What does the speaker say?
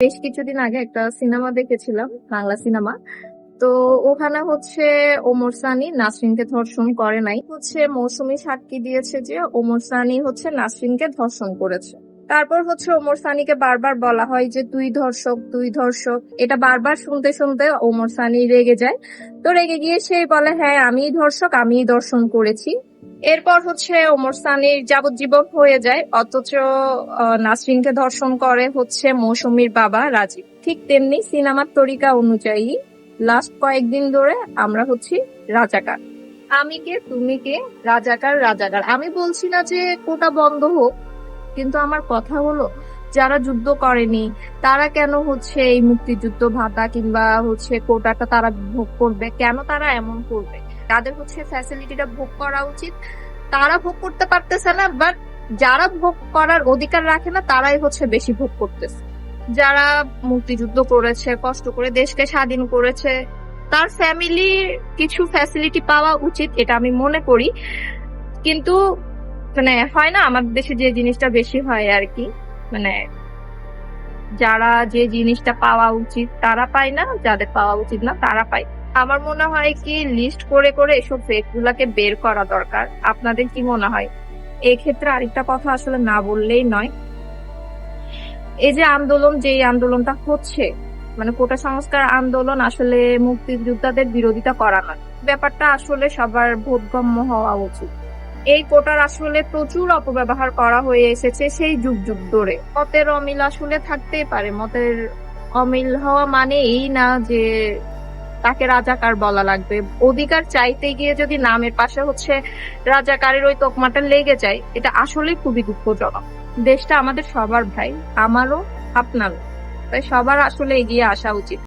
বেশ কিছুদিন আগে একটা সিনেমা দেখেছিলাম, বাংলা সিনেমা। তো ওখানে হচ্ছে ওমর সানি নাসরিনকে ধর্ষণ করে নাই। হচ্ছে মৌসুমি সাক্ষী দিয়েছে যে ওমর সানি হচ্ছে নাসরিনকে ধর্ষণ করেছে। তারপর হচ্ছে ওমর সানিকে বারবার বলা হয় যে, তুই ধর্ষক তুই ধর্ষক। এটা বারবার শুনতে শুনতে ওমর সানি রেগে যায়। তো রেগে গিয়ে সেই বলে হ্যাঁ আমিই ধর্ষক, আমিই দর্শন করেছি। এরপর হচ্ছে ওমর সানির যাবজ্জীবন হয়ে যায়, অথচ নাসরিনকে ধর্ষণ করে হচ্ছে মৌসুমীর বাবা রাজীব। ঠিক তেমনি সিনেমার তরিকা অনুযায়ী লাস্ট কয়েকদিন ধরে আমরা হচ্ছি রাজাকার। আমি কে, তুমি কে? রাজাকার রাজাকার। আমি বলছি না যে কোটা বন্ধ হোক, কিন্তু আমার কথা হলো, যারা যুদ্ধ করেনি, তারা কেন হচ্ছে এই মুক্তিযুদ্ধ ভাতা কিংবা হচ্ছে কোটাটা তারা ভোগ করবে? কেন তারা এমন করবে? তাদের হচ্ছে ফ্যাসিলিটিটা ভোগ করা উচিত। তারা ভোগ করতে পারতেছে না বাট যারা ভোগ করার অধিকার রাখে না, তারাই হচ্ছে বেশি ভোগ করতেছে। যারা মুক্তিযুদ্ধ করেছে, কষ্ট করে দেশকে স্বাধীন করেছে, তার ফ্যামিলির কিছু ফ্যাসিলিটি পাওয়া উচিত, এটা আমি মনে করি। কিন্তু মানে হয় না, আমাদের দেশে যে জিনিসটা বেশি হয় আর কি মানে যারা যে জিনিসটা পাওয়া উচিত, তারা পায় না, যাদের পাওয়া উচিত না, তারা পায়। আমার মনে হয় কি লিস্ট করে করে এসব ফেক গুলাকে বের করা দরকার। আপনাদের কি মনে হয়? এক্ষেত্রে আরেকটা কথা আসলে না বললেই নয়। এই যে আন্দোলন যে আন্দোলনটা হচ্ছে মানে কোটা সংস্কার আন্দোলন আসলে মুক্তিযোদ্ধাদের বিরোধিতা করা নয়। ব্যাপারটা আসলে সবার বোধগম্য হওয়া উচিত। এই কোটার আসলে প্রচুর অপব্যবহার করা হয়ে এসেছে সেই যুগ যুগ ধরে। মতের অমিল আসলে থাকতেই পারে। মতের অমিল হওয়া মানে এই না যে তাকে রাজাকার বলা লাগবে। অধিকার চাইতে গিয়ে যদি নামের পাশে হচ্ছে রাজাকারের ওই তোকমাটা লেগে যায়, এটা আসলেই খুবই দুঃখজনক। দেশটা আমাদের সবার ভাই, আমারও, আপনারও। তাই সবার আসলে এগিয়ে আসা উচিত।